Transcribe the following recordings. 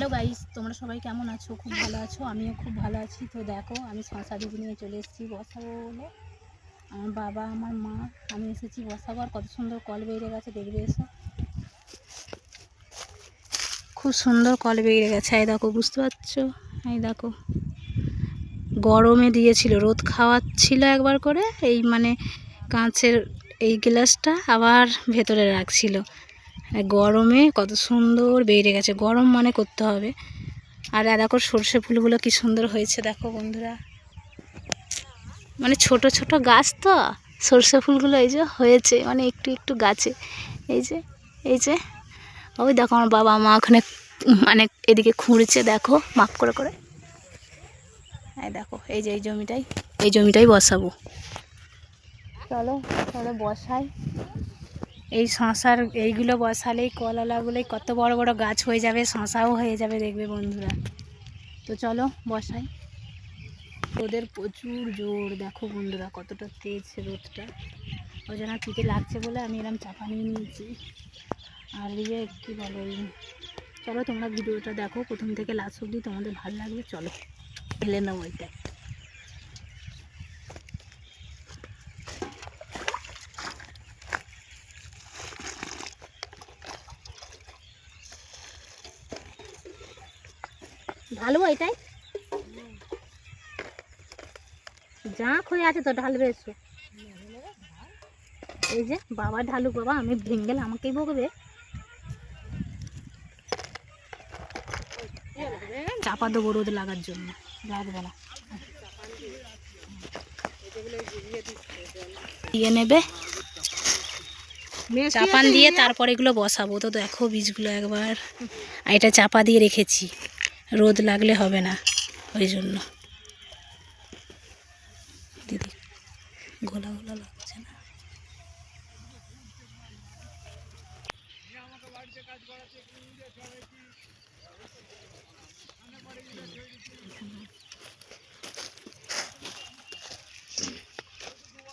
Hello guys তোমরা সবাই কেমন আছো? খুব ভালো আছো? আমিও খুব ভালো আছি। তো দেখো, আমি শশা দিদি নিয়ে চলে এসেছি বসাবো বলে আমার বাবা, আমার মা, আমি এসেছি বসাবো। আর কত সুন্দর কল বেরিয়ে গেছে, দেখবে এসো। খুব সুন্দর কল বেরিয়ে গেছে। এই দেখো, বুঝতে পারছ? এই দেখো, গরমে দিয়েছিল, রোদ খাওয়াচ্ছিল একবার করে। এই মানে কাঁচের এই গ্লাসটা আবার ভেতরে রাখছিল। গরমে কত সুন্দর বেড়ে গেছে। গরম মানে করতে হবে। আর দেখো সর্ষে ফুলগুলো কি সুন্দর হয়েছে দেখো বন্ধুরা। মানে ছোট ছোট গাছ তো। সর্ষে ফুলগুলো এই যে হয়েছে মানে একটু একটু গাছে। এই যে এই যে। ওই দেখো আমার বাবা মা ওখানে মানে এদিকে খুঁড়ছে, দেখো, মাপ করে করে। এই দেখো, এই যে এই জমিটাই এই জমিটাই বসাবো। চলো চলো বসাই। এই শশার এইগুলো বসালেই কলালাগুলোই কত বড় বড় গাছ হয়ে যাবে, শশাও হয়ে যাবে দেখবে বন্ধুরা। তো চলো বসাই। রোদের প্রচুর জোর, দেখো বন্ধুরা কতটা তেজ রোদটা। ওই জন্য পিঠে লাগছে বলে আমি এরকম চাপা নিয়ে নিয়েছি। আর ইয়ে কী বলো চলো তোমরা ভিডিওটা দেখো, প্রথম থেকে লাস্ট অবধি তোমাদের ভালো লাগবে চলো। ঢেলে নাও ওইটা ঢালবো এটাই? জাঁক হয়ে আছে তো ঢালবে এসো। এই যে বাবা ঢালুক বাবা আমি ভেঙে গেলে আমাকেই বকবে চাপা দেবো রোদ লাগার জন্য। লাগবে না দিয়ে নেবে। চাপান দিয়ে তারপর এগুলো বসাবো। তো দেখো বীজগুলো একবার। আর এটা চাপা দিয়ে রেখেছি। রোদ লাগলে হবে না ওই জন্য। দিদি গোলা গোলা লাগছে না?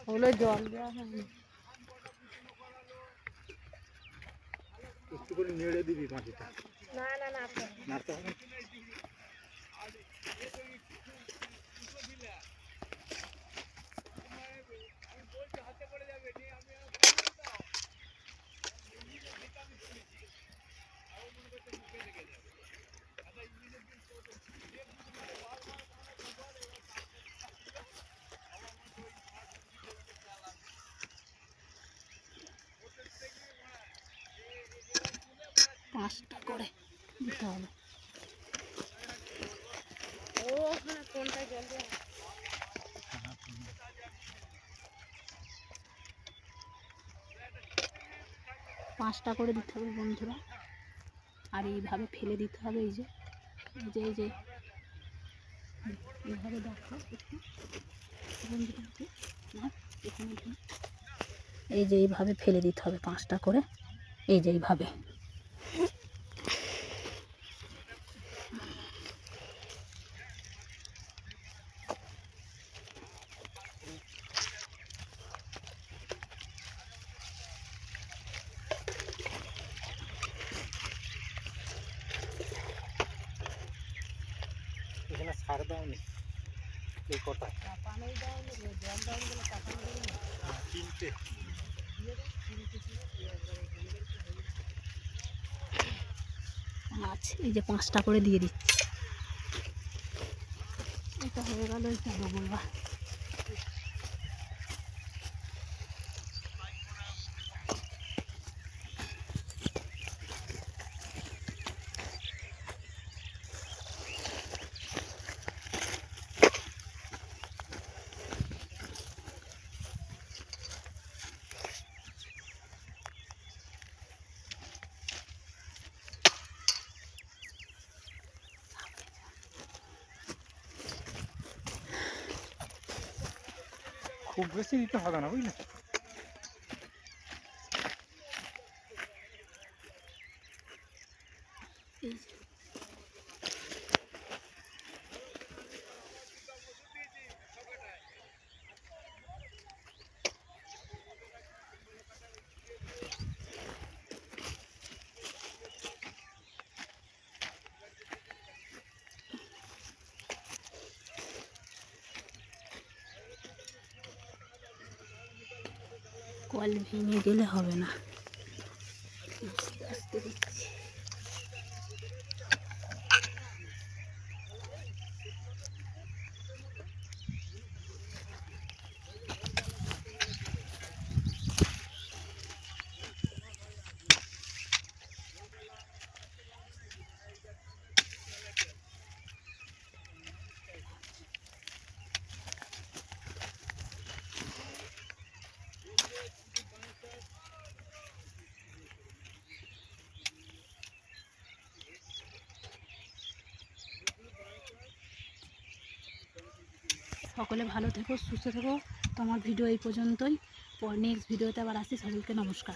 ওগুলো জল দেওয়া হয়নি একটু করে নেড়ে দিবি মাটিটা না না না নাড়তে হবে? পাঁচটা করে দিতে হবে ও হ্যাঁ কোনটায় জল দেওয়া পাঁচটা করে দিতে হবে বন্ধুরা। আর এইভাবে ফেলে দিতে হবে এই যে। এই যে এই যে। এইভাবে দেখো। এই যে এইভাবে ফেলে দিতে হবে পাঁচটা করে। এই যে এইভাবে। সার দাওনি? এই কটা হ্যাঁ, তিনটে। আছে এই যে পাঁচটা করে দিয়ে দিচ্ছি। এটা হয়ে গেল এটা ডবল এবার খুব বেশি দিতে হবে না বুঝলে? এই ওয়াল ভেঙে গেলে হবে না। আস্তে আস্তে দিচ্ছি সকলে ভালো থেকো, সুস্থ থেকো। তোমার ভিডিও এই পর্যন্তই। নেক্সট ভিডিওতে আবার আসি সকলকে নমস্কার।